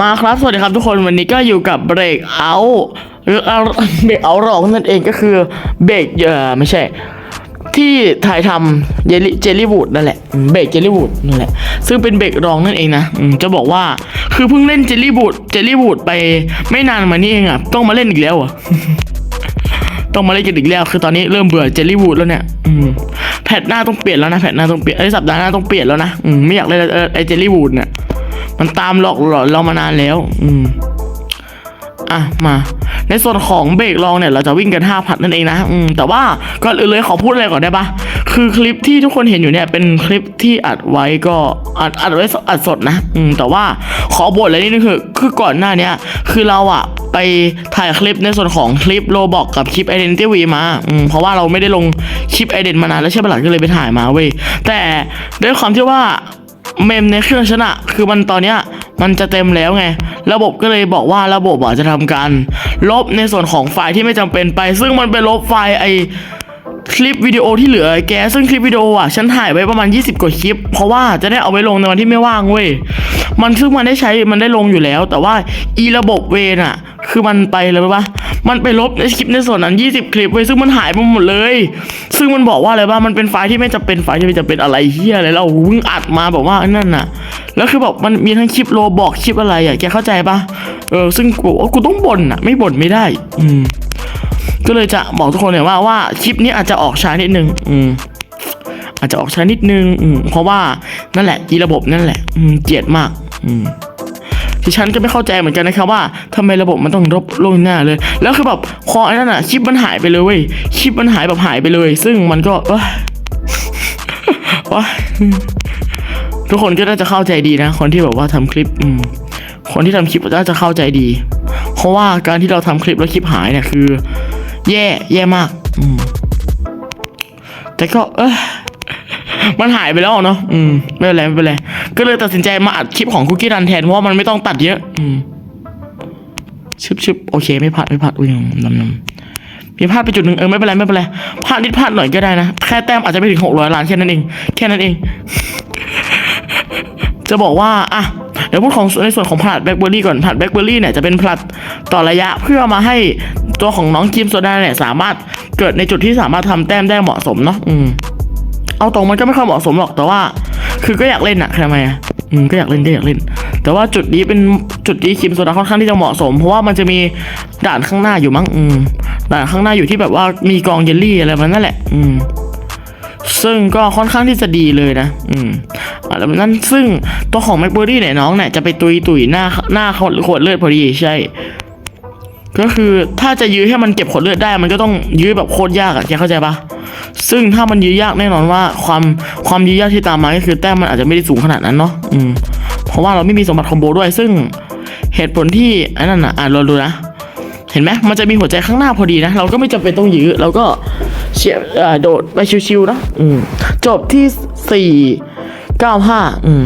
มาครับ สวัสดีครับทุกคนวันนี้ก็อยู่กับเบรกเอาเบรกเอาหลอกนั่นเองก็คือเบรกเออไม่ใช่ ที่ถ่ายทำเยลลี่เจลลี่วูดนั่นแหละเบรกเจลลี่วูดนั่นแหละซึ่งเป็นเบรกรองนั่นเองนะจะบอกว่าคือเพิ่งเล่นเจลลี่วูดเจลลี่วูดไปไม่นานมานี้เองอะต้องมาเล่นอีกแล้วอะต้องมาเล่นกันอีกแล้วคือตอนนี้เริ่มเบื่อเจลลี่วูดแล้วเนี่ยอืมแพทหน้าต้องเปลี่ยนแล้วนะแพทหน้าต้องเปลี่ยนไอ้สัปดาห์หน้าต้องเปลี่ยนแล้วนะอืมไม่อยากเล่นเอ่อไอ้เจลลี่วูดเนี่ย มันตามหลอกหลอนเรามานานแล้ว อืม อะมา ในส่วนของเบรกลองเนี่ย เราจะวิ่งกันห้าพันนั่นเองนะ อืม แต่ว่าก่อนอื่นเลยขอพูดอะไรก่อนได้ปะคือคลิปที่ทุกคนเห็นอยู่เนี่ยเป็นคลิปที่อัดไว้ก็อัดอัดไว้สดอัดสดนะ อืม แต่ว่าขอบทอะไรนิดนึงคือคือก่อนหน้าเนี้ยคือเราอะไปถ่ายคลิปในส่วนของคลิปโลบอกกับคลิป Identity V มา อืม เพราะว่าเราไม่ได้ลงคลิป Ident มานานแล้วใช่ปะล่ะก็เลยไปถ่ายมาเว้ย แต่ด้วยความที่ว่า เมมในเครื่องฉันอะคือมันตอนเนี้ยมันจะเต็มแล้วไง ระบบก็เลยบอกว่าระบบอะจะทำการลบในส่วนของไฟล์ที่ไม่จำเป็นไป ซึ่งมันไปลบไฟล์ไอคลิปวิดีโอที่เหลือแกซึ่งคลิปวิดีโออะฉันถ่ายไว้ประมาณ 20 กว่าคลิป เพราะว่าจะได้เอาไว้ลงในวันที่ไม่ว่างเว้ย มันซึ่งมันได้ใช้มันได้ลงอยู่แล้ว แต่ว่าอีระบบเวนอะคือมันไปเลยปะมันไปลบในคลิปในส่วนนั้น 20 คลิปเว้ซึ่งมันหายไปหมดเลย ซึ่งมันบอกว่าอะไรบ้างมันเป็นไฟล์ที่ไม่จำเป็นไฟล์ที่ไม่จำเป็นอะไรเฮียอะไรเราเพิ่งอัดมาแบบว่านั่นน่ะ แล้วคือแบบมันมีทั้งคลิปโลบอกคลิปอะไรอะแกเข้าใจปะเออซึ่งกูบอกว่ากูต้องบ่นอะ ไม่บ่นไม่ได้ อืมก็เลยจะบอกทุกคนเลยว่าว่าคลิปนี้อาจจะออกช้านิดนึง อืม อาจจะออกช้านิดนึงเพราะว่านั่นแหละกีระบบนั่นแหละอืเกลียดมากอที่ฉันก็ไม่เข้าใจเหมือนกันนะครับว่าทำไมระบบมันต้องลบลงหน้าเลย แล้วคือแบบพอไอ้นั่นอะคลิปมันหายไปเลยเว้ยคลิปมันหายแบบหายไปเลย ซึ่งมันก็เอ้ยโอ๊ยทุกคนก็น่าจะเข้าใจดีนะ คนที่แบบว่าทำคลิปอืมคนที่ทำคลิปน่าจะเข้าใจดี เพราะว่าการที่เราทำคลิปแล้วคลิปหายเนี่ยคือ แย่แย่มาก อืมแต่ก็ เอย มันหายไปแล้วเนาะอืมไม่เป็นไรไม่เป็นไรก็เลยตัดสินใจมาอัดคลิปของคุกกี้รันแทนเพราะมันไม่ต้องตัดเยอะ อืมชึบชึบโอเค ไม่พลาดไม่พลาดอุ้ยนำนำมีพลาดไปจุดหนึ่งเออไม่เป็นไรไม่เป็นไรพลาดนิดพลาดหน่อยก็ได้นะแค่แต้มอาจจะไม่ถึงหกร้อยล้านแค่นั้นเองแค่นั้นเอง จะบอกว่าอะเดี๋ยวพูดของในส่วนของผลัดแบล็คเบอร์รี่ก่อนผลัดแบล็คเบอร์รี่เนี่ยจะเป็นผลัดต่อระยะเพื่อมาให้ตัวของน้องกิมโซดาเนี่ยสามารถเกิดในจุดที่สามารถทำแต้มได้เหมาะสมเนาะอืม เอาตรงมันก็ไม่ค่อยเหมาะสมหรอกแต่ว่า คือก็อยากเล่นอะทำไมอะอืมก็อยากเล่นก็อยากเล่น แต่ว่าจุดนี้เป็นจุดที่คิมโซดาค่อนข้างที่จะเหมาะสม เพราะว่ามันจะมีด่านข้างหน้าอยู่มั้งอืมด่านข้างหน้าอยู่ที่แบบว่ามีกองเยลลี่อะไรมันนั่นแหละ อืมซึ่งก็ค่อนข้างที่จะดีเลยนะ อืมอะไรแบบนั้นซึ่งตัวของแมคเบอรี่เนี่ยน้องเนี่ยจะไปตุยตุยหน้าหน้าเขาขวดเลือดพอดีใช่ ก็คือถ้าจะยื้อให้มันเก็บขวดเลือดได้ มันก็ต้องยื้อแบบโคตรยากอะแกเข้าใจปะซึ่งถ้ามันยื้อยากแน่นอนว่าความความยื้อยากที่ตามมาก็คือแต้มมันอาจจะไม่ได้สูงขนาดนั้นเนาะอืมเพราะว่าเราไม่มีสมบัติคอมโบด้วย ซึ่งเหตุผลที่อันนั้นอะอ่านเราดูนะ เห็นไหมมันจะมีหัวใจข้างหน้าพอดีนะ เราก็ไม่จำเป็นต้องยื้อเราก็เฉียบเอ่อโดดไปชิวๆนะอืมจบที่สี่เก้าห้าอืม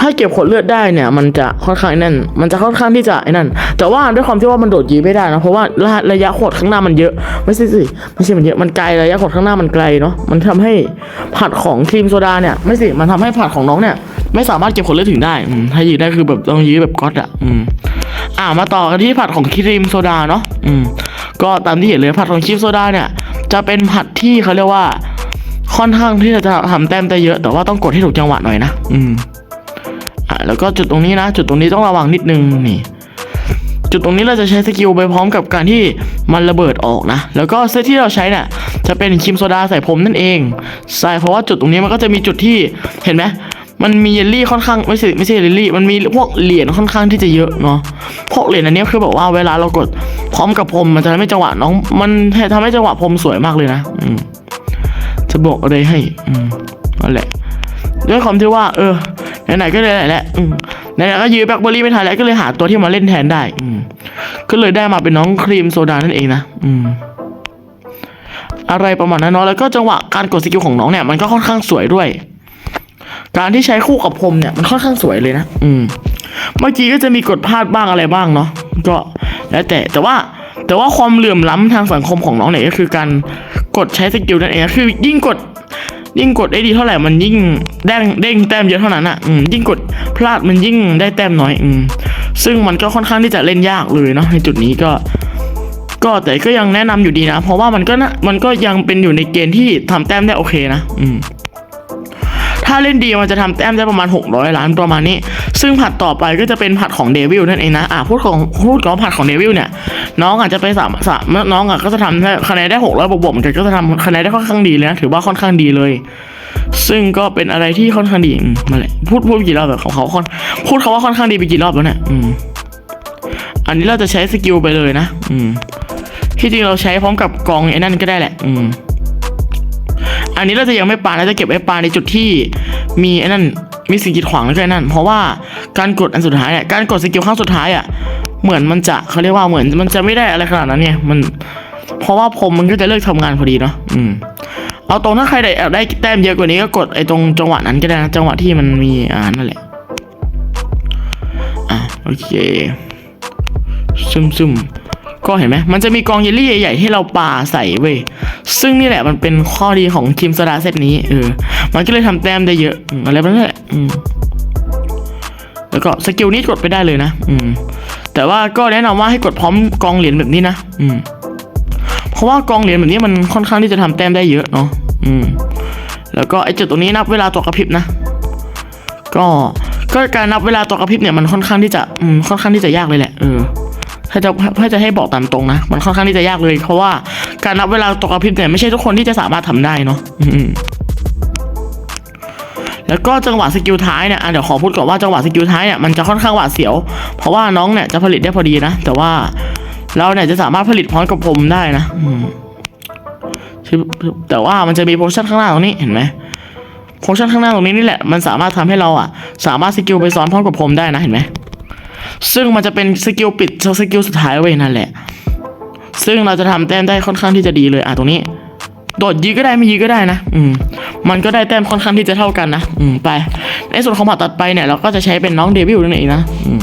ถ้าเก็บขวดเลือดได้เนี่ย มันจะค่อนข้างนั่น มันจะค่อนข้างที่จะไอ้นั่น แต่ว่าด้วยความที่ว่ามันโดดยื้ไม่ได้นะ เพราะว่าระยะระยะขวดข้างหน้ามันเยอะ ไม่ใช่สิ ไม่ใช่มันเยอะ มันไกลระยะขวดข้างหน้ามันไกลเนาะ มันทำให้ผัดของครีมโซดาเนี่ย ไม่สิ มันทำให้ผัดของน้องเนี่ย ไม่สามารถเก็บขวดเลือดถึงได้ถ้ายื้ได้คือแบบต้องยื้แบบก๊อตอะอืมอ่ามาต่อกันที่ผัดของครีมโซดาเนาะ อืม ก็ตามที่เห็นเลยผัดของครีมโซดาเนี่ย จะเป็นผัดที่เขาเรียกว่า ค่อนข้างที่จะทำแต้มได้เยอะ แต่ว่าต้องกดให้ถูกจังหวะหน่อยนะ อืมอะ แล้วก็จุดตรงนี้นะ จุดตรงนี้ต้องระวังนิดนึงนี่ จุดตรงนี้เราจะใช้สกิลไปพร้อมกับการที่มันระเบิดออกนะ แล้วก็เซตที่เราใช้เนี่ยจะเป็นครีมโซดาใส่ผมนั่นเองใช่เพราะว่าจุดตรงนี้มันก็จะมีจุดที่เห็นไหมมันมีเยลลี่ค่อนข้างไม่ใช่ไม่ใช่เยลลี่ มันมีพวกเหรียญค่อนข้างที่จะเยอะเนาะพวกเหรียญอันนี้คือแบบว่าเวลาเรากดพร้อมกับผมมันจะทำให้จังหวะน้อง มันทำให้จังหวะผมสวยมากเลยนะอืมจะบอกอะไรให้อืมนั่นแหละด้วยความที่ว่า เออ ไหนๆก็เลยแหละไหนๆก็ยื้อแบล็คเบอร์รี่ไม่ทันแล้วก็เลยหาตัวที่มาเล่นแทนได้ อืก็เลยได้มาเป็นน้องครีมโซดานั่นเองนะอืมอะไรประมาณนั้นเนาะแล้วก็จังหวะการกดสกิลของน้องเนี่ยมันก็ค่อนข้างสวยด้วย การที่ใช้คู่กับพรมเนี่ยมันค่อนข้างสวยเลยนะ อืม เมื่อกี้ก็จะมีกดพลาดบ้างอะไรบ้างเนาะก็แล้วแต่แต่ว่าแต่ว่าความเหลื่อมล้ำทางสังคมของน้องเนี่ยก็คือการกดใช้สกิลนั่นเองคือยิ่งกด ยิ่งกดได้ดีเท่าไหร่มันยิ่งเด้งเด้งแต้มเยอะเท่านั้นอะอืมยิ่งกดพลาดมันยิ่งได้แต้มน้อยอืมซึ่งมันก็ค่อนข้างที่จะเล่นยากเลยเนาะในจุดนี้ก็ ก็แต่ก็ยังแนะนำอยู่ดีนะ เพราะว่ามันก็นะมันก็ยังเป็นอยู่ในเกณฑ์ที่ทำแต้มได้โอเคนะ อืม ถ้าเล่นดีมันจะทำแต้มได้ประมาณ 600 ล้านประมาณนี้ ซึ่งผัดต่อไปก็จะเป็นผัดของเดวิลนั่นเองนะอะพูดของพูดของผัดของเดวิลเนี่ยน้องอาจจะไปสามสามน้องอะก็จะทำคะแนนได้600บวกๆเหมือนกันก็จะทำคะแนนได้ค่อนข้างดีเลยนะถือว่าค่อนข้างดีเลย ซึ่งก็เป็นอะไรที่ค่อนข้างดีมนั่นแหละพูดพูดกี่รอบแบบของเขาค่อนพูดเขาว่าค่อนข้างดีไปกี่รอบแล้วเนี่ยอืมอันนี้เราจะใช้สกิลไปเลยนะ อืมที่จริงเราใช้พร้อมกับกองไอ้นั่นก็ได้แหละ อืม อันนี้เราจะยังไม่ปาเราจะเก็บไว้ปาในจุดที่มีไอ้นั่นมีสิ่งกีดขวางแล้วก็ไอ้นั่น เพราะว่าการกดอันสุดท้ายเนี่ยการกดสกิลครั้งสุดท้ายอะเหมือนมันจะเขาเรียกว่าเหมือนมันจะไม่ได้อะไรขนาดนั้นเนี่ยมัน เพราะว่าผมมันก็จะเลิกทำงานพอดีเนาะอืมเอาตรงถ้าใครได้ได้แต้มเยอะกว่านี้ก็กดไอ้ตรงจังหวะนั้นก็ได้นะจังหวะที่มันมีอ่านั่นแหละอะโอเคซึมซึม ก็เห็นไหมมันจะมีกองเยลลี่ใหญ่ๆให้เราปาใส่เว้ย ซึ่งนี่แหละมันเป็นข้อดีของทีมสตาร์เซตนี้เออ มันก็เลยทำแต้มได้เยอะอะไรแบบนั้นแหละอืมแล้วก็สกิลนี้กดไปได้เลยนะ อืม แต่ว่าก็แนะนำว่าให้กดพร้อมกองเหรียญแบบนี้นะ อืม เพราะว่ากองเหรียญแบบนี้มันค่อนข้างที่จะทำแต้มได้เยอะเนาะ อืม แล้วก็ไอ้จุดตรงนี้นับเวลาตัวกระพริบนะ ก็ ก็การนับเวลาตัวกระพริบเนี่ยมันค่อนข้างที่จะ อืม ค่อนข้างที่จะยากเลยแหละ เออ ถ้าจะถ้าจะให้บอกตามตรงนะ มันค่อนข้างที่จะยากเลย เพราะว่าการนับเวลาตัวกระพริบเนี่ยไม่ใช่ทุกคนที่จะสามารถทำได้เนาะแล้วก็จังหวะสกิลท้ายเนี่ยเดี๋ยวขอพูดก่อนว่าจังหวะสกิลท้ายเนี่ยมันจะค่อนข้างหวาดเสียว เพราะว่าน้องเนี่ยจะผลิตได้พอดีนะ แต่ว่าเราเนี่ยจะสามารถผลิตพร้อมกับผมได้นะแต่ว่ามันจะมีโพชั่นข้างหน้าตรงนี้เห็นไหมโพชั่นข้างหน้าตรงนี้นี่แหละมันสามารถทำให้เราอะ สามารถสกิลไปซ้อนพร้อมกับผมได้นะเห็นไหม ซึ่งมันจะเป็นสกิลปิดสกิลสุดท้ายเว้ยนั่นแหละ ซึ่งเราจะทำแต้มได้ค่อนข้างที่จะดีเลยอะตรงนี้ โดดยื้อก็ได้ไม่ยื้อก็ได้นะ อืม มันก็ได้แต้มค่อนข้างที่จะเท่ากันนะ อืม ไป ในส่วนของผัดตัดไปเนี่ยเราก็จะใช้เป็นน้องเดวิลนั่นเองนะ อืม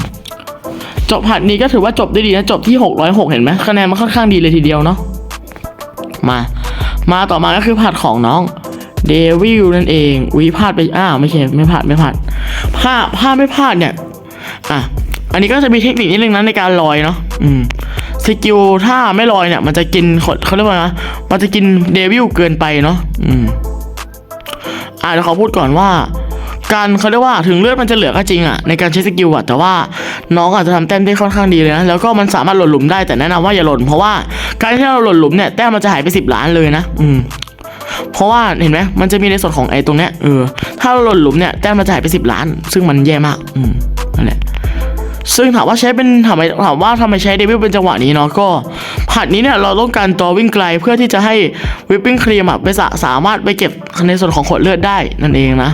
จบผัดนี้ก็ถือว่าจบได้ดีนะจบที่หกร้อยหกเห็นไหมคะแนนมันค่อนข้างดีเลยทีเดียวเนาะ มา มาต่อมาก็คือผัดของน้องเดวิลนั่นเองวิพลาดไป อ้าว ไม่ใช่ ไม่พลาด ไม่พลาดพลาดพลาดไม่พลาดเนี่ย อะ อันนี้ก็จะมีเทคนิคนิดนึงนะในการลอยเนาะอืมสกิลถ้าไม่ลอยเนี่ย มันจะกินเขาเรียกว่านะมันจะกินเดวิลเกินไปเนาะอืมอะเดี๋ยวขอพูดก่อนว่า การเขาเรียกว่าถึงเลือดมันจะเหลือก็จริงอะในการใช้สกิลอะแต่ว่าน้องอาจจะทำแต้มได้ค่อนข้างดีเลยนะแล้วก็มันสามารถหล่นหลุมได้แต่แนะนำว่าอย่าหล่นเพราะว่าการที่เราหล่นหลุมเนี่ยแต้มมันจะหายไปสิบล้านเลยนะอืมเพราะว่าเห็นไหมมันจะมีในส่วนของไอ้ตรงเนี้ยเออถ้าเราหล่นหลุมเนี่ยแต้มมันจะหายไปสิบล้าน ซึ่งมันแย่มากอืมนั่นแหละ ซึ่งถามว่าใช้เป็นถามไมถามว่าทำไมใช้เดวิลเป็นจังหวะนี้เนาะก็ผัดนี้เนี่ยเราต้องการตัววิ่งไกลเพื่อที่จะให้วิปปิ้งครีมอะไปสาสามารถไปเก็บในส่วนของขวดเลือดได้นั่นเองนะ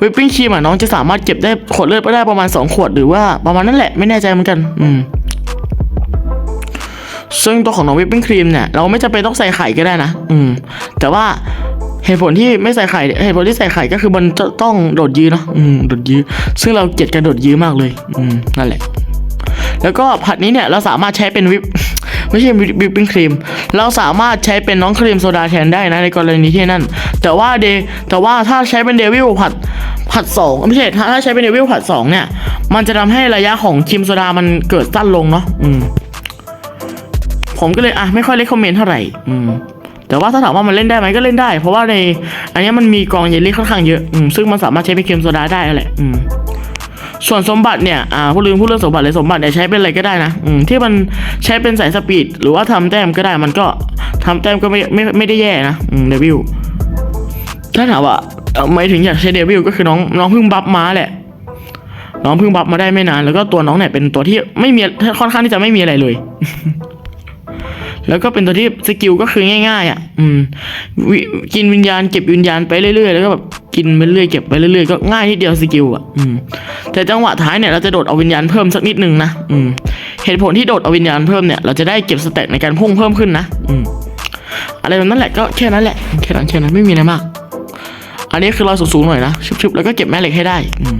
วิปปิ้งครีมอะน้องจะสามารถเก็บได้ขวดเลือดไปได้ประมาณ 2 ขวดหรือว่าประมาณนั้นแหละไม่แน่ใจเหมือนกัน อืมซึ่งตัวของน้องวิปปิ้งครีมเนี่ยเราไม่จำเป็นต้องใส่ไข่ก็ได้นะ อืม แต่ว่า เหตุผลที่ไม่ใส่ไข่เหตุผลที่ใส่ไข่ก็คือมันจะต้องโดดยื้อเนาะอืมโดดยื้อซึ่งเราเกลียดการโดดยื้อมากเลย อืมนั่นแหละ แล้วก็ผัดนี้เนี่ยเราสามารถใช้เป็นวิปไม่ใช่วิปปิ้งครีม เราสามารถใช้เป็นน้องครีมโซดาแทนได้นะในกรณีที่นั่น แต่ว่าเดแต่ว่าถ้าใช้เป็นเดวิลผัดผัดสองไม่ใช่ถ้าถ้าใช้เป็นเดวิลผัดสองเนี่ย มันจะทำให้ระยะของครีมโซดามันเกิดสั้นลงเนาะอืมผมก็เลยอะไม่ค่อยเลคคอมเมนต์เท่าไหร่ อืม แต่ว่าถ้าถามว่ามันเล่นได้ไหมก็เล่นได้ เพราะว่าในอันนี้มันมีกองเยลลี่ค่อนข้างเยอะอืมซึ่งมันสามารถใช้เป็นเครีมโซดาได้แหละอืมส่วนสมบัติเนี่ย อ่าพูดลืมพูดเรื่องสมบัติเลยสมบัติเนี่ยใช้เป็นอะไรก็ได้นะ อืม ที่มันใช้เป็นสายสปีด หรือว่าทำแต้มก็ได้ มันก็ทำแต้มก็ไม่ไม่ไม่ได้แย่นะ อืม เดวิล ถ้าถามว่าไม่ถึงอยากใช้เดวิลก็คือน้องน้องเพิ่งบัฟมาแหละ น้องเพิ่งบัฟมาได้ไม่นาน แล้วก็ตัวน้องเนี่ยเป็นตัวที่ไม่มีค่อนข้างที่จะไม่มีอะไรเลย แล้วก็เป็นตัวที่สกิลก็คือง่ายๆอะ อืมวิกินวิญญาณเก็บวิญญาณไปเรื่อยๆ แล้วก็แบบกินไปเรื่อยเก็บไปเรื่อยๆ ก็ง่ายนิดเดียวสกิลอะ อืม แต่จังหวะท้ายเนี่ยเราจะโดดเอาวิญญาณเพิ่มสักนิดนึงนะ อืม เหตุผลที่โดดเอาวิญญาณเพิ่มเนี่ยเราจะได้เก็บสเตตในการพุ่งเพิ่มขึ้นนะ อืม อะไรแบบนั้นแหละก็แค่นั้นแหละ แค่นั้นแค่นั้นไม่มีอะไรมาก อันนี้คือเราสูงๆหน่อยนะชุบๆแล้วก็เก็บแม่เหล็กให้ได้ อืม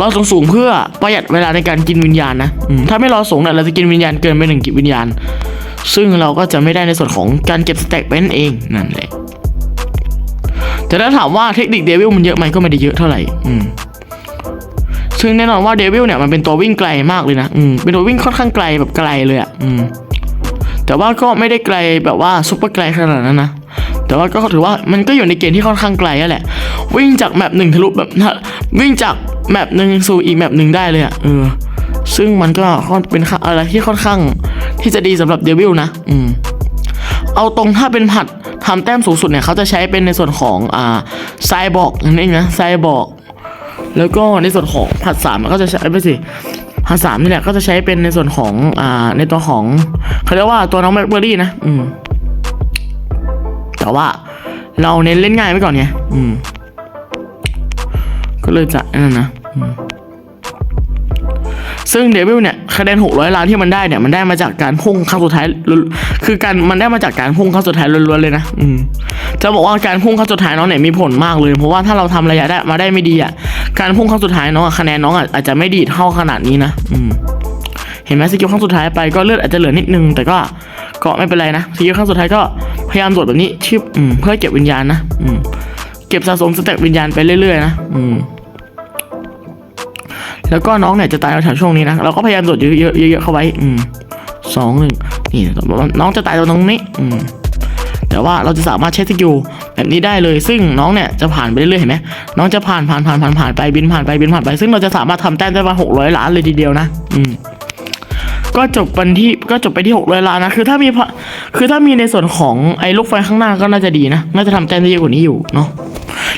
รอสูงๆเพื่อประหยัดเวลาในการกินวิญญาณนะอืมถ้าไม่รอสูงเนี่ยเราจะกินวิญญาณเกินไปหนึ่งกิจวิญญาณ ซึ่งเราก็จะไม่ได้ในส่วนของการเก็บสแต็กไปนั่นเองนั่นแหละแต่ถ้าถามว่าเทคนิคเดวิลมันเยอะไหมก็ไม่ได้เยอะเท่าไหร่อืมซึ่งแน่นอนว่าเดวิลเนี่ยมันเป็นตัววิ่งไกลมากเลยนะอืมเป็นตัววิ่งค่อนข้างไกลแบบไกลเลยอะอืมแต่ว่าก็ไม่ได้ไกลแบบว่าซุปเปอร์ไกลขนาดนั้นนะแต่ว่าก็ถือว่ามันก็อยู่ในเกณฑ์ที่ค่อนข้างไกลแล้วแหละ วิ่งจากแมปหนึ่งทะลุแบบวิ่งจากแมปหนึ่งสู่อีกแมปหนึ่งได้เลยอะเออซึ่งมันก็เป็นอะไรที่ค่อนข้าง ที่จะดีสำหรับเดวิลนะ อืม เอาตรงถ้าเป็นผัดทำแต้มสูงสุดเนี่ยเขาจะใช้เป็นในส่วนของอ่าไซบอร์กนั่นเองนะไซบอร์กแล้วก็ในส่วนของผัดสามมันก็จะใช้ไม่สิผัดสามนี่แหละก็จะใช้เป็นในส่วนของอ่าในตัวของเขาเรียกว่าตัวน้องแบล็คเบอร์รี่นะ อืม แต่ว่าเราเน้นเล่นง่ายไว้ก่อนไงอืม ก็เลยจะนั่นนะอืม ซึ่งเดวิลเนี่ยคะแนน600 ล้านที่มันได้เนี่ยมันได้มาจากการพุ่งครั้งสุดท้าย คือการมันได้มาจากการพุ่งครั้งสุดท้ายล้วนๆเลยนะอืมจะบอกว่าการพุ่งครั้งสุดท้ายน้องเนี่ยมีผลมากเลยเพราะว่าถ้าเราทำระยะได้มาได้ไม่ดีอะการพุ่งครั้งสุดท้ายน้องอะคะแนนน้องอะอาจจะไม่ดีเท่าขนาดนี้นะอืมเห็นไหมสกิลครั้งสุดท้ายไปก็เลือดอาจจะเหลือนิดนึง แต่ก็ก็ไม่เป็นไรนะสกิลครั้งสุดท้ายก็พยายามตรวจแบบนี้ชิบเพื่อเก็บวิญญาณนะอืมเก็บสะสมสเต็กวิญญาณไปเรื่อยๆนะอืม แล้วก็น้องเนี่ยจะตายแถวช่วงนี้นะ เราก็พยายามตรวจเยอะๆเยอะๆเข้าไว้ อืมสองหนึ่งนี่น้องจะตายตรงนี้ อืมแต่ว่าเราจะสามารถใช้สกิลแบบนี้ได้เลย ซึ่งน้องเนี่ยจะผ่านไปเรื่อยๆเห็นไหมน้องจะผ่านผ่านผ่านผ่านผ่านไปบินผ่านไปบินผ่านไป ซึ่งเราจะสามารถทำแต้มได้ประมาณหกร้อยล้านเลยทีเดียวนะ อืมก็จบวันที่ก็จบไปที่หกร้อยล้านนะ คือถ้ามีคือถ้ามีในส่วนของไอ้ลูกไฟข้างหน้าก็น่าจะดีนะ น่าจะทำแต้มได้เยอะกว่านี้อยู่เนาะ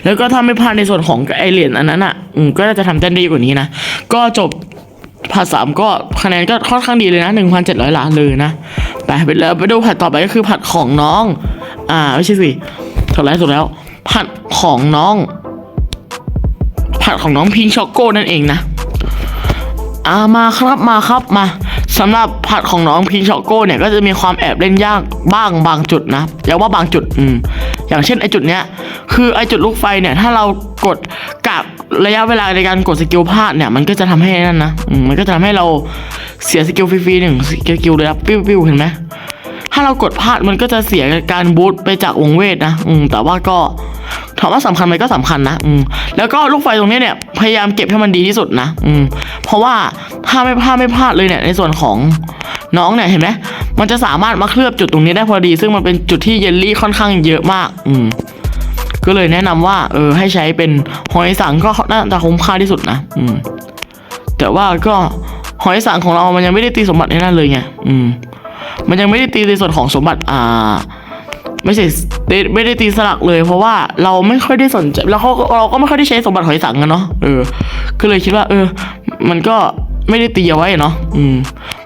แล้วก็ถ้าไม่พลาดในส่วนของไอเหรียญอันนั้นอะอืมก็น่าจะทำแต้มได้กว่านี้นะ ก็จบพาร์ทสามก็คะแนนก็ค่อนข้างดีเลยนะหนึ่งพันเจ็ดร้อยล้านเลยนะไปไปแล้วไปดูผัดต่อไปก็คือผัดของน้อง อ่าไม่ใช่สิถูกแล้วถูกแล้ว ผัดของน้อง ผัดของน้องพิงช็อกโก้นั่นเองนะอ่ามาครับมาครับมาสำหรับผัดของน้องพิงช็อกโก้เนี่ยก็จะมีความแอบเล่นยากบ้างบางจุดนะอย่าว่าบางจุดอืม อย่างเช่นไอจุดเนี้ยคือไอจุดลูกไฟเนี่ยถ้าเรากดกักระยะเวลาในการกดสกิลพลาดเนี่ยมันก็จะทำให้นั่นนะมันก็จะทำให้เราเสียสกิลฟรีๆหนึ่งสกิลเลยครับปิ้วๆเห็นไหม ถ้าเรากดพลาดมันก็จะเสียการบูตไปจากวงเวทนะ อืมแต่ว่าก็ถามว่าสำคัญไหมก็สำคัญนะ อืมแล้วก็ลูกไฟตรงนี้เนี่ยพยายามเก็บให้มันดีที่สุดนะ อืมเพราะว่าถ้าไม่พลาดไม่พลาดเลยเนี่ยในส่วนของน้องเนี่ยเห็นไหมมันจะสามารถมาเคลือบจุดตรงนี้ได้พอดี ซึ่งมันเป็นจุดที่เยลลี่ค่อนข้างเยอะมาก อืมก็เลยแนะนำว่า เออ ให้ใช้เป็นหอยสังก็น่าจะคุ้มค่าที่สุดนะ อืม แต่ว่าก็หอยสังของเรามันยังไม่ได้ตีสมบัติให้นั่นเลยไง อืม มันยังไม่ได้ตีในส่วนของสมบัติอ่าไม่ใช่ไม่ได้ตีสลักเลย เพราะว่าเราไม่ค่อยได้สนใจแล้วเขาเราก็ไม่ค่อยได้ใช้สมบัติหอยสังกันเนาะเออก็เลยคิดว่า เออ มันก็ไม่ได้ตีเอาไว้เนาะอืม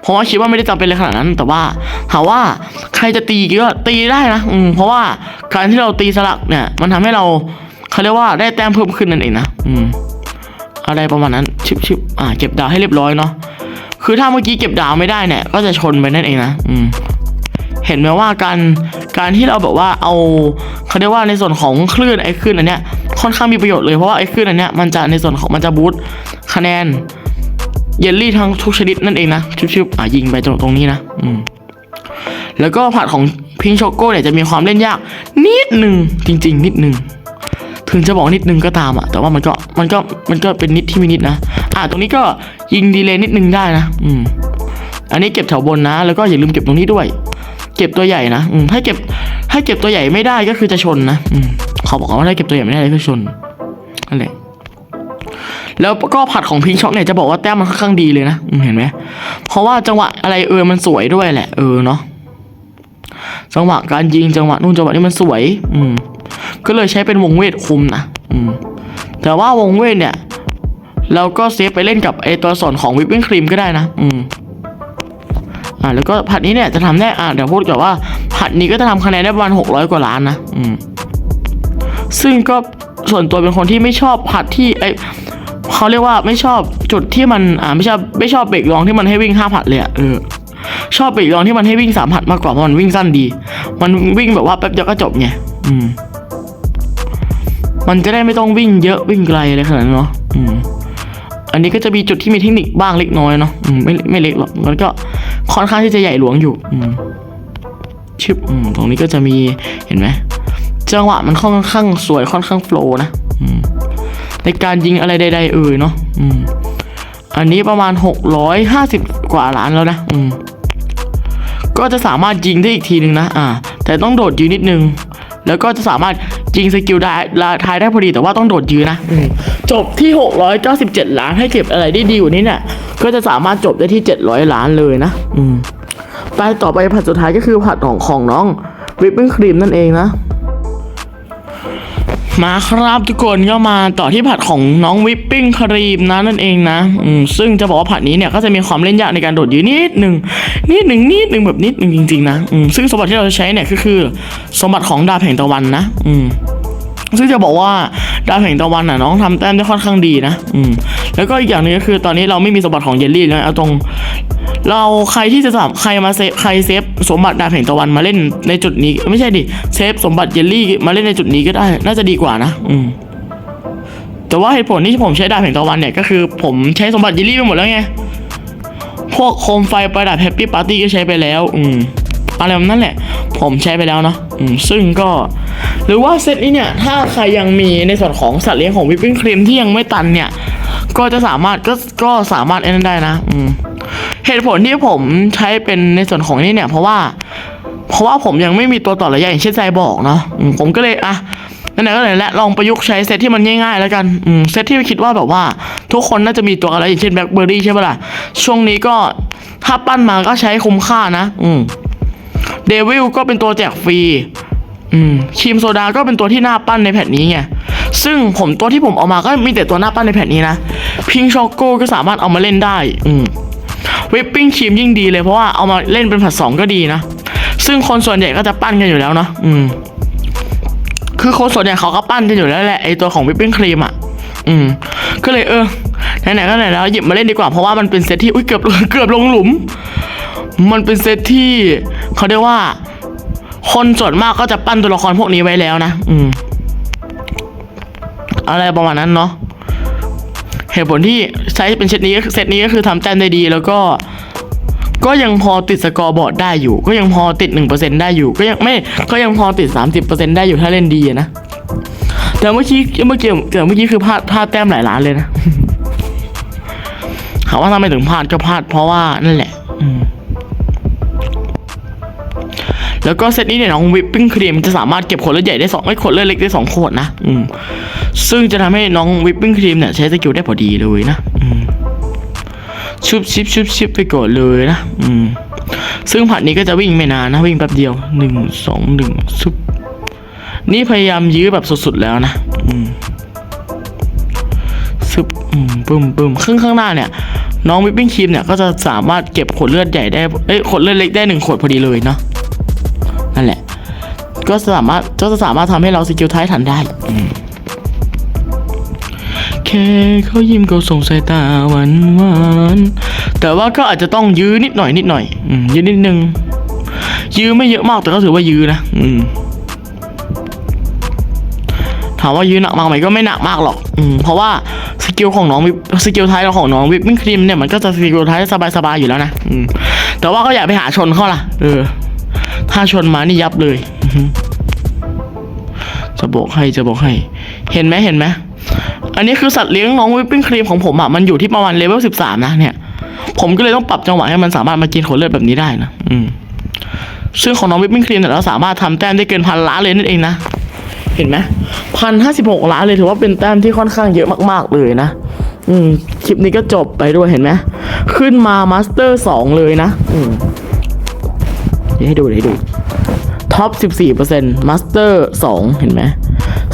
เพราะว่าคิดว่าไม่ได้จำเป็นเลยขนาดนั้น แต่ว่าถามว่าใครจะตีก็ตีได้นะอืมเพราะว่าการที่เราตีสลักเนี่ย มันทำให้เราเขาเรียกว่าได้แต้มเพิ่มขึ้นนั่นเองนะอืมอะไรประมาณนั้นชิบชิบอ่า เก็บดาวให้เรียบร้อยเนาะ คือถ้าเมื่อกี้เก็บดาวไม่ได้เนี่ย ก็จะชนไปนั่นเองนะ อืม เห็นไหมว่าการการที่เราแบบว่าเอาเขาเรียกว่าในส่วนของคลื่นไอ้คลื่นอันเนี้ยค่อนข้างมีประโยชน์เลยเพราะว่าไอ้คลื่นอันเนี้ยมันจะในส่วนของมันจะบูตคะแนนเยลลี่ทั้งทุกชนิดนั่นเองนะชิบๆอะยิงไปตรงตรงนี้นะ อืม แล้วก็ผัดของพิงช็อกโก้เนี่ยจะมีความเล่นยาก นิดหนึ่งจริง ๆ นิดหนึ่ง ถึงจะบอกนิดนึงก็ตามอะแต่ว่ามันก็มันก็มันก็เป็นนิดที่มีนิดนะอ่าตรงนี้ก็ยิงดีเลย์นิดนึงได้นะอืมอันนี้เก็บแถวบนนะ แล้วก็อย่าลืมเก็บตรงนี้ด้วย เก็บตัวใหญ่นะอืมถ้าเก็บถ้าเก็บตัวใหญ่ไม่ได้ก็คือจะชนนะอืมเขาบอกว่าถ้าเก็บตัวใหญ่ไม่ได้ก็ชนนั่นแหละแล้วก็ผัดของพิงช็อกเนี่ยจะบอกว่าแต้มมันค่อนข้างดีเลยนะเห็นไหมเพราะว่าจังหวะอะไรเออมันสวยด้วยแหละ เออเนาะจังหวะการยิงจังหวะนู่นจังหวะนี้มันสวย อืม ก็เลยใช้เป็นวงเวทคุมนะอืมแต่ว่าวงเวทเนี่ย เราก็เซฟไปเล่นกับไอตัวสอนของวิปปิ้งครีมก็ได้นะ อืมอ่าแล้วก็ผัดนี้เนี่ยจะทำได้อ่าเดี๋ยวพูดก่อนว่า ผัดนี้ก็จะทำคะแนนได้ประมาณหกร้อยกว่าล้านนะอืมซึ่งก็ส่วนตัวเป็นคนที่ไม่ชอบผัดที่ไอเขาเรียกว่าไม่ชอบจุดที่มันอ่าไม่ชอบไม่ชอบเบรกรองที่มันให้วิ่งห้าผัดเลยอะเออชอบเบรกรองที่มันให้วิ่งสามผัดมากกว่าเพราะมันวิ่งสั้นดี มันวิ่งแบบว่าแป๊บเดียวก็จบไงอืม มันจะได้ไม่ต้องวิ่งเยอะวิ่งไกลอะไรขนาดนั้นเนาะอืมอันนี้ก็จะมีจุดที่มีเทคนิคบ้างเล็กน้อยเนาะอืมไม่ไม่เล็กหรอกมันก็ค่อนข้างที่จะใหญ่หลวงอยู่อืมชิบอืมตรงนี้ก็จะมีเห็นไหมจังหวะมันค่อนข้างสวยค่อนข้างโฟล์นะอืมในการยิงอะไรใด ๆ เอ่ยเนาะอืมอันนี้ประมาณ 650 กว่าล้านแล้วนะอืมก็จะสามารถยิงได้อีกทีนึงนะอ่า แต่ต้องโดดยืนนิดนึง แล้วก็จะสามารถ ยิงสกิลได้ละทายได้พอดีแต่ว่าต้องโดดยืนนะอืมจบที่ 697 ล้านให้เก็บอะไรได้ดีกว่านี้เนี่ย ก็จะสามารถจบได้ที่ 700 ล้านเลยนะ อืมไปต่อไปผัดสุดท้ายก็คือผัดของของน้องวิปปิ้งครีมนั่นเองนะมาครับทุกคนก็มาต่อที่ผัดของน้องวิปปิ้งครีมนะนั่นเองนะอืมซึ่งจะบอกว่าผัดนี้เนี่ยก็จะมีความเล่นยากในการโดดยืนนิดหนึ่งนิดหนึ่งนิดหนึ่งแบบนิดหนึ่งจริงๆนะอืมซึ่งสมบัติที่เราจะใช้เนี่ยก็คือ สมบัติของดาบแห่งตะวันนะ อืม ซึ่งจะบอกว่าดาวแห่งตะวันน่ะน้องทำแต้มได้ค่อนข้างดีนะ อืม แล้วก็อีกอย่างนึงก็คือตอนนี้เราไม่มีสมบัติของเยลลี่แล้วเอาตรง เราใครที่จะสามใครมาเซฟใครเซฟสมบัติดาวแห่งตะวันมาเล่นในจุดนี้ ไม่ใช่ดิเซฟสมบัติเยลลี่มาเล่นในจุดนี้ก็ได้ น่าจะดีกว่านะ อืม แต่ว่าเหตุผลที่ผมใช้ดาวแห่งตะวันเนี่ยก็คือ ผมใช้สมบัติเยลลี่ไปหมดแล้วไง พวกโคมไฟประดับแฮปปี้ปาร์ตี้ก็ใช้ไปแล้ว อืม อะไรแบบนั้นแหละ ผมใช้ไปแล้วเนาะ อืม ซึ่งก็ หรือว่าเซตนี้เนี่ยถ้าใครยังมีในส่วนของสัตว์เลี้ยงของวิปปิ้งครีมที่ยังไม่ตันเนี่ย ก็จะสามารถก็ก็สามารถเอ็นได้นะอืมเหตุผลที่ผมใช้เป็นในส่วนของนี้เนี่ย เพราะว่า เพราะว่าผมยังไม่มีตัวต่อระยะอย่างเช่นไซบอกเนาะผมก็เลยอะนั่นแหละก็เลยแหละลองประยุกต์ใช้เซตที่มันง่ายๆแล้วกันเซตที่คิดว่าแบบว่า ทุกคนน่าจะมีตัวอะไรอย่างเช่นแบล็คเบอร์รี่ใช่ปะล่ะ ช่วงนี้ก็ถ้าปั้นมาก็ใช้คุ้มค่านะ อืมเดวิลก็เป็นตัวแจกฟรี อืมครีมโซดาก็เป็นตัวที่น่าปั้นในแผ่นนี้ไง ซึ่งผมตัวที่ผมเอามาก็มีแต่ตัวหน้าปั้นในแผ่นนี้นะ พิงช็อกโกก็สามารถเอามาเล่นได้ อืมวิปปิ้งครีมยิ่งดีเลยเพราะว่าเอามาเล่นเป็นผัดสองก็ดีนะ ซึ่งคนส่วนใหญ่ก็จะปั้นกันอยู่แล้วเนาะอืม คือคนส่วนใหญ่เขาก็ปั้นกันอยู่แล้วแหละไอตัวของวิปปิ้งครีมอะ อืม ก็เลยเออ ไหนๆก็ไหนแล้วหยิบมาเล่นดีกว่าเพราะว่ามันเป็นเซตที่ อุ้ยเกือบเกือบลงหลุม มันเป็นเซตที่เขาเรียกว่า คนส่วนมากก็จะปั้นตัวละครพวกนี้ไว้แล้วนะ อืม อะไรประมาณนั้นเนาะ เหตุผลที่ใช้เป็นเซตนี้เซตนี้ก็คือทำแต้มได้ดีแล้วก็ ก็ยังพอติดสกอร์บอร์ดได้อยู่ ก็ยังพอติดหนึ่งเปอร์เซ็นได้อยู่ ก็ยังไม่ ก็ยังพอติดสามสิบเปอร์เซ็นได้อยู่ถ้าเล่นดีนะ แต่เมื่อกี้เมื่อกี้แต่เมื่อกี้คือพลาดพลาดแต้มหลายล้านเลยนะถามว่าทำไมถึงพลาดก็พลาดเพราะว่านั่นแหละ อืม แล้วก็เซตนี้เนี่ยน้องวิปปิ้งครีมจะสามารถเก็บขวดเลือดใหญ่ได้สองไม่ขวดเลือดเล็กได้สองขวดนะอืมซึ่งจะทำให้น้องวิปปิ้งครีมเนี่ยใช้สกิลได้พอดีเลยนะอืมชุบชิบชุบชิบไปก่อนเลยนะอืมซึ่งผัดนี้ก็จะวิ่งไม่นานนะวิ่งแป๊บเดียวหนึ่งสองหนึ่งชุบนี่พยายามยื้อแบบสุดๆแล้วนะอืมซึบอืมปึ้มปึ้มข้างข้างหน้าเนี่ยน้องวิปปิ้งครีมเนี่ยก็จะสามารถเก็บขวดเลือดใหญ่ได้ เอ้ยขวดเลือดเล็กได้หนึ่งขวดพอดีเลยเนาะ ก็สามารถก็จะสามารถทำให้เราสกิลท้ายทันได้อืมแค่เขายิ้มก็ส่งสายตาหวานหวานๆแต่ว่าก็อาจจะต้องยื้อนิดหน่อยนิดหน่อยอืมยื้อนิดนึง ยื้อไม่เยอะมากแต่ก็ถือว่ายื้อนะอืมถามว่ายืนหนักมากไหมก็ไม่หนักมากหรอก อืมเพราะว่าสกิลของน้องวิปสกิลท้ายของน้องวิปปิ้งครีมเนี่ยมันก็จะสกิลท้ายสบายๆอยู่แล้วนะอืมแต่ว่าก็อย่าไปหาชนเขาล่ะ เออ ถ้าชนมานี่ยับเลยอือหือ จะบอกให้จะบอกให้ เห็นไหมเห็นไหมอันนี้คือสัตว์เลี้ยงน้องวิปปิ้งครีมของผมอะมันอยู่ที่ประมาณเลเวลสิบสามนะเนี่ย ผมก็เลยต้องปรับจังหวะให้มันสามารถมากินขนเลือดแบบนี้ได้นะอืมซึ่งของน้องวิปปิ้งครีมเนี่ยเราสามารถทำแต้มได้เกินพันล้านเลยนั่นเองนะเห็นไหมพันห้าสิบหกล้านเลยถือว่าเป็นแต้มที่ค่อนข้างเยอะมาก ๆ เลยนะ อืม คลิปนี้ก็จบไปด้วยเห็นไหมขึ้นมามาสเตอร์สองเลยนะ อืมเดี๋ยวให้ดูเดี๋ยวให้ดู ท็อป 14%มาสเตอร์2เห็นไหม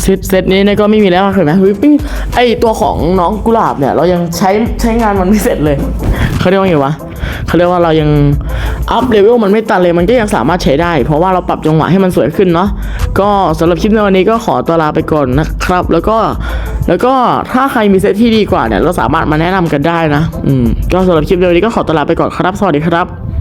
เซตเซตนี้เนี่ยก็ไม่มีแล้วเห็นไหมวิปปิ้งไอตัวของน้องกุหลาบเนี่ย เรายังใช้ใช้งานมันไม่เสร็จเลยเขาเรียกว่าไงวะเขาเรียกว่าเรายังอัพเลเวลมันไม่ตันเลยมันก็ยังสามารถใช้ได้ เพราะว่าเราปรับจังหวะให้มันสวยขึ้นเนาะก็สำหรับคลิปในวันนี้ก็ขอตัวลาไปก่อนนะครับ แล้วก็แล้วก็ถ้าใครมีเซตที่ดีกว่าเนี่ยเราสามารถมาแนะนำกันได้นะอืมก็สำหรับคลิปในวันนี้ก็ขอตัวลาไปก่อนครับ สวัสดีครับ